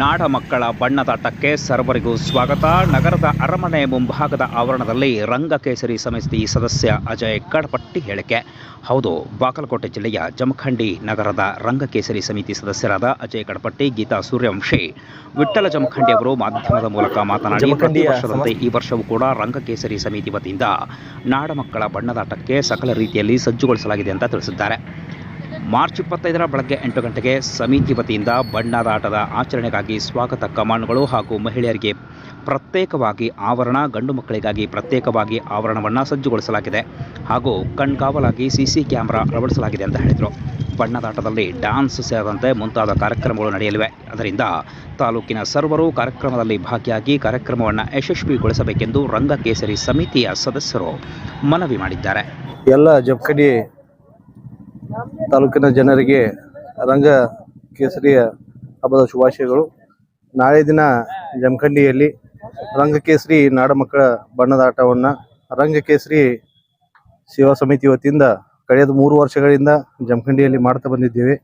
ನಾಡ ಮಕ್ಕಳ ಬಣ್ಣದಾಟಕ್ಕೆ ಸರ್ವರಿಗೂ ಸ್ವಾಗತ. ನಗರದ ಅರಮನೆ ಮುಂಭಾಗದ ಆವರಣದಲ್ಲಿ ರಂಗಕೇಸರಿ ಸಮಿತಿ ಸದಸ್ಯ ಅಜಯ್ ಕಡಪಟ್ಟಿ ಹೇಳಿಕೆ. ಹೌದು ಬಾಗಲಕೋಟೆ ಜಿಲ್ಲೆಯ ಜಮಖಂಡಿ ನಗರದ ರಂಗಕೇಸರಿ ಸಮಿತಿ ಸದಸ್ಯರಾದ ಅಜಯ್ ಕಡಪಟ್ಟಿ ಗೀತಾ ಸೂರ್ಯವಂಶಿ ವಿಠ್ಠಲ ಜಮಖಂಡಿ ಅವರು ಮಾಧ್ಯಮದ ಮೂಲಕ ಮಾತನಾಡಿ ಪ್ರತಿ ವರ್ಷದಂತೆ ಈ ವರ್ಷವೂ ಕೂಡ ರಂಗಕೇಸರಿ ಸಮಿತಿ ವತಿಯಿಂದ ನಾಡ ಮಕ್ಕಳ ಬಣ್ಣದಾಟಕ್ಕೆ ಸಕಲ ರೀತಿಯಲ್ಲಿ ಸಜ್ಜುಗೊಳಿಸಲಾಗಿದೆ ಅಂತ ತಿಳಿಸಿದ್ದಾರೆ. ಮಾರ್ಚ್ ಇಪ್ಪತ್ತೈದರ ಬೆಳಗ್ಗೆ ಎಂಟು ಗಂಟೆಗೆ ಸಮಿತಿ ವತಿಯಿಂದ ಬಣ್ಣದಾಟದ ಆಚರಣೆಗಾಗಿ ಸ್ವಾಗತ ಕಮಾಂಡ್ಗಳು ಹಾಗೂ ಮಹಿಳೆಯರಿಗೆ ಪ್ರತ್ಯೇಕವಾಗಿ ಆವರಣ, ಗಂಡು ಮಕ್ಕಳಿಗಾಗಿ ಪ್ರತ್ಯೇಕವಾಗಿ ಆವರಣವನ್ನು ಸಜ್ಜುಗೊಳಿಸಲಾಗಿದೆ ಹಾಗೂ ಕಣ್ಗಾವಲಾಗಿ ಸಿಸಿ ಕ್ಯಾಮೆರಾ ಅಳವಡಿಸಲಾಗಿದೆ ಅಂತ ಹೇಳಿದರು. ಬಣ್ಣದಾಟದಲ್ಲಿ ಡ್ಯಾನ್ಸ್ ಸೇರಿದಂತೆ ಮುಂತಾದ ಕಾರ್ಯಕ್ರಮಗಳು ನಡೆಯಲಿವೆ. ಅದರಿಂದ ತಾಲೂಕಿನ ಸರ್ವರು ಕಾರ್ಯಕ್ರಮದಲ್ಲಿ ಭಾಗಿಯಾಗಿ ಕಾರ್ಯಕ್ರಮವನ್ನು ಯಶಸ್ವಿಗೊಳಿಸಬೇಕೆಂದು ರಂಗಕೇಸರಿ ಸಮಿತಿಯ ಸದಸ್ಯರು ಮನವಿ ಮಾಡಿದ್ದಾರೆ. ಎಲ್ಲ ಜಮಖಂಡಿ ತಾಲೂಕಿನ ಜನರಿಗೆ ರಂಗ ಕೇಸರಿಯ ಹಬ್ಬದ ಶುಭಾಶಯಗಳು. ನಾಳೆ ದಿನ ಜಮಖಂಡಿಯಲ್ಲಿ ರಂಗಕೇಸರಿ ನಾಡ ಮಕ್ಕಳ ರಂಗ ರಂಗಕೇಸರಿ ಸೇವಾ ಸಮಿತಿ ವತಿಯಿಂದ ಕಳೆದ ಮೂರು ವರ್ಷಗಳಿಂದ ಜಮಖಂಡಿಯಲ್ಲಿ ಮಾಡ್ತಾ ಬಂದಿದ್ದೇವೆ.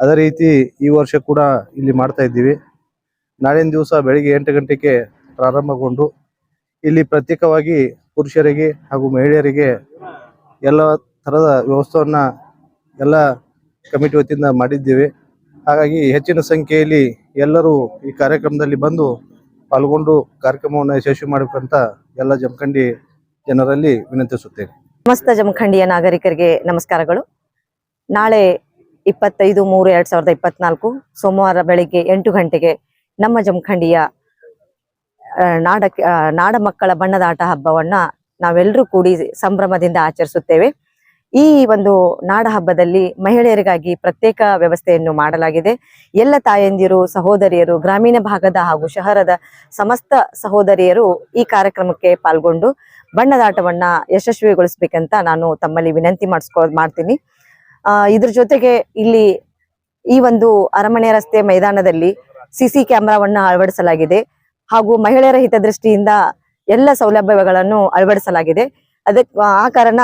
ಅದೇ ರೀತಿ ಈ ವರ್ಷ ಕೂಡ ಇಲ್ಲಿ ಮಾಡ್ತಾ ಇದ್ದೀವಿ. ನಾಳಿನ ದಿವಸ ಬೆಳಿಗ್ಗೆ ಎಂಟು ಗಂಟೆಗೆ ಪ್ರಾರಂಭಗೊಂಡು ಇಲ್ಲಿ ಪ್ರತ್ಯೇಕವಾಗಿ ಪುರುಷರಿಗೆ ಹಾಗೂ ಮಹಿಳೆಯರಿಗೆ ಎಲ್ಲ ಥರದ ವ್ಯವಸ್ಥೆಯನ್ನು ಎಲ್ಲ ಕಮಿಟಿ ವತಿಯಿಂದ ಮಾಡಿದ್ದೇವೆ. ಹಾಗಾಗಿ ಹೆಚ್ಚಿನ ಸಂಖ್ಯೆಯಲ್ಲಿ ಎಲ್ಲರೂ ಈ ಕಾರ್ಯಕ್ರಮದಲ್ಲಿ ಬಂದು ಪಾಲ್ಗೊಂಡು ಕಾರ್ಯಕ್ರಮವನ್ನು ಯಶಸ್ವಿ ಮಾಡಬೇಕಂತ ಎಲ್ಲ ಜಮಖಂಡಿ ಜನರಲ್ಲಿ ವಿನಂತಿಸುತ್ತೇನೆ. ಸಮಸ್ತ ಜಮಖಂಡಿಯ ನಾಗರಿಕರಿಗೆ ನಮಸ್ಕಾರಗಳು. ನಾಳೆ ಇಪ್ಪತ್ತೈದು ಮೂರು ಎರಡ್ ಸಾವಿರದ ಇಪ್ಪತ್ನಾಲ್ಕು ಸೋಮವಾರ ಬೆಳಿಗ್ಗೆ ಎಂಟು ಗಂಟೆಗೆ ನಮ್ಮ ಜಮಖಂಡಿಯ ನಾಡ ನಾಡ ಮಕ್ಕಳ ಬಣ್ಣದಾಟ ಹಬ್ಬವನ್ನ ನಾವೆಲ್ಲರೂ ಕೂಡಿ ಸಂಭ್ರಮದಿಂದ ಆಚರಿಸುತ್ತೇವೆ. ಈ ಒಂದು ನಾಡ ಹಬ್ಬದಲ್ಲಿ ಮಹಿಳೆಯರಿಗಾಗಿ ಪ್ರತ್ಯೇಕ ವ್ಯವಸ್ಥೆಯನ್ನು ಮಾಡಲಾಗಿದೆ. ಎಲ್ಲ ತಾಯಂದಿರು, ಸಹೋದರಿಯರು, ಗ್ರಾಮೀಣ ಭಾಗದ ಹಾಗೂ ಶಹರದ ಸಮಸ್ತ ಸಹೋದರಿಯರು ಈ ಕಾರ್ಯಕ್ರಮಕ್ಕೆ ಪಾಲ್ಗೊಂಡು ಬಣ್ಣದಾಟವನ್ನ ಯಶಸ್ವಿಗೊಳಿಸ್ಬೇಕಂತ ನಾನು ತಮ್ಮಲ್ಲಿ ವಿನಂತಿ ಮಾಡಿಸ್ಕೊ, ಮಾಡ್ತೀನಿ. ಇದ್ರ ಜೊತೆಗೆ ಇಲ್ಲಿ ಈ ಒಂದು ಅರಮನೆ ರಸ್ತೆ ಮೈದಾನದಲ್ಲಿ ಸಿಸಿ ಕ್ಯಾಮೆರಾವನ್ನ ಅಳವಡಿಸಲಾಗಿದೆ ಹಾಗೂ ಮಹಿಳೆಯರ ಹಿತದೃಷ್ಟಿಯಿಂದ ಎಲ್ಲ ಸೌಲಭ್ಯಗಳನ್ನು ಅಳವಡಿಸಲಾಗಿದೆ. ಅದಕ್ಕೆ ಆ ಕಾರಣ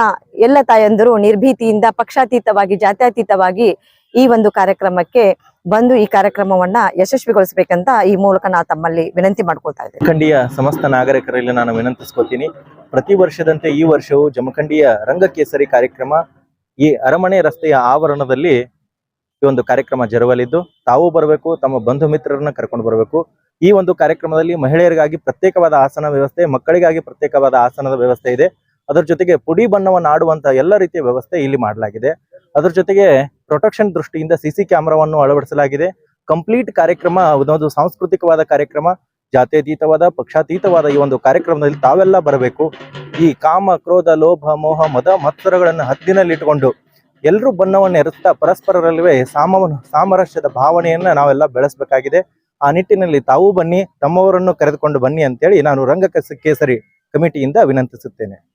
ಎಲ್ಲ ತಾಯಂದರು ನಿರ್ಭೀತಿಯಿಂದ, ಪಕ್ಷಾತೀತವಾಗಿ, ಜಾತ್ಯತೀತವಾಗಿ ಈ ಒಂದು ಕಾರ್ಯಕ್ರಮಕ್ಕೆ ಬಂದು ಈ ಕಾರ್ಯಕ್ರಮವನ್ನ ಯಶಸ್ವಿಗೊಳಿಸಬೇಕಂತ ಈ ಮೂಲಕ ನಾ ತಮ್ಮಲ್ಲಿ ವಿನಂತಿ ಮಾಡ್ಕೊಳ್ತಾ ಇದ್ದೇನೆ. ಜಮಖಂಡಿಯ ಸಮಸ್ತ ನಾಗರಿಕರಲ್ಲಿ ನಾನು ವಿನಂತಿಸ್ಕೋತೀನಿ. ಪ್ರತಿ ವರ್ಷದಂತೆ ಈ ವರ್ಷವೂ ಜಮಖಂಡಿಯ ರಂಗಕೇಸರಿ ಕಾರ್ಯಕ್ರಮ ಈ ಅರಮನೆ ರಸ್ತೆಯ ಆವರಣದಲ್ಲಿ ಈ ಒಂದು ಕಾರ್ಯಕ್ರಮ ಜರುಗಲಿದ್ದು, ತಾವು ಬರಬೇಕು, ತಮ್ಮ ಬಂಧು ಮಿತ್ರರನ್ನ ಕರ್ಕೊಂಡು ಬರಬೇಕು. ಈ ಒಂದು ಕಾರ್ಯಕ್ರಮದಲ್ಲಿ ಮಹಿಳೆಯರಿಗಾಗಿ ಪ್ರತ್ಯೇಕವಾದ ಆಸನ ವ್ಯವಸ್ಥೆ, ಮಕ್ಕಳಿಗಾಗಿ ಪ್ರತ್ಯೇಕವಾದ ಆಸನದ ವ್ಯವಸ್ಥೆ ಇದೆ. ಅದರ ಜೊತೆಗೆ ಪುಡಿ ಬಣ್ಣವನ್ನು ಆಡುವಂತಹ ಎಲ್ಲ ರೀತಿಯ ವ್ಯವಸ್ಥೆ ಇಲ್ಲಿ ಮಾಡಲಾಗಿದೆ. ಅದರ ಜೊತೆಗೆ ಪ್ರೊಟೆಕ್ಷನ್ ದೃಷ್ಟಿಯಿಂದ ಸಿಸಿ ಕ್ಯಾಮೆರಾವನ್ನು ಅಳವಡಿಸಲಾಗಿದೆ. ಕಂಪ್ಲೀಟ್ ಕಾರ್ಯಕ್ರಮ ಅದೊಂದು ಸಾಂಸ್ಕೃತಿಕವಾದ ಕಾರ್ಯಕ್ರಮ, ಜಾತ್ಯತೀತವಾದ, ಪಕ್ಷಾತೀತವಾದ ಈ ಒಂದು ಕಾರ್ಯಕ್ರಮದಲ್ಲಿ ತಾವೆಲ್ಲ ಬರಬೇಕು. ಈ ಕಾಮ, ಕ್ರೋಧ, ಲೋಭ, ಮೋಹ, ಮದ, ಮತ್ಸರಗಳನ್ನು ಹದ್ದಿನಲ್ಲಿಟ್ಟುಕೊಂಡು ಎಲ್ಲರೂ ಬಣ್ಣವನ್ನು ಎರಚುತ್ತಾ ಪರಸ್ಪರರಲ್ಲಿ ಸಾಮವನ್ನು ಸಾಮರಸ್ಯದ ಭಾವನೆಯನ್ನ ನಾವೆಲ್ಲ ಬೆಳೆಸಬೇಕಾಗಿದೆ. ಆ ನಿಟ್ಟಿನಲ್ಲಿ ತಾವು ಬನ್ನಿ, ತಮ್ಮವರನ್ನು ಕರೆದುಕೊಂಡು ಬನ್ನಿ ಅಂತೇಳಿ ನಾನು ರಂಗ ಕೇಸರಿ ಕಮಿಟಿಯಿಂದ ವಿನಂತಿಸುತ್ತೇನೆ.